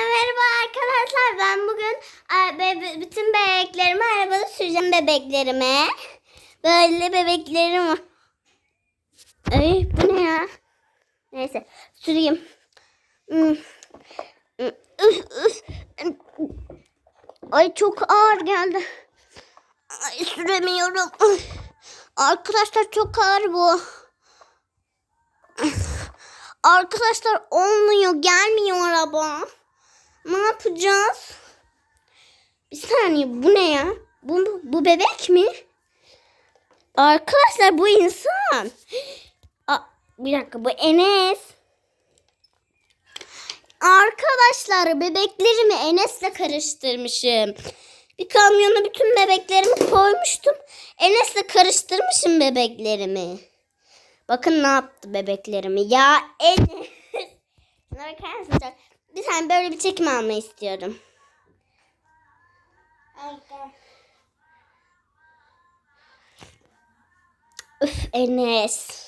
merhaba arkadaşlar. Ben bugün e, bütün bebeklerimi arabada süreceğim bebeklerime. Böyle bebeklerim var. Ay bu ne ya? Neyse süreyim. Hmm. Hmm. Ay çok ağır geldi. Ay süremiyorum. Arkadaşlar çok ağır bu. Arkadaşlar olmuyor. Gelmiyor araba. Ne yapacağız? Bir saniye bu ne ya? Bu, bu bebek mi? Arkadaşlar bu insan. Aa, bir dakika bu Enes. Arkadaşlar bebeklerimi Enes'le karıştırmışım. Bir kamyona bütün bebeklerimi koymuştum. Enes'le karıştırmışım bebeklerimi. Bakın ne yaptı bebeklerimi. Ya Enes. Şuna bakar? Tane böyle bir çekim almayı istiyorum. Üf Enes.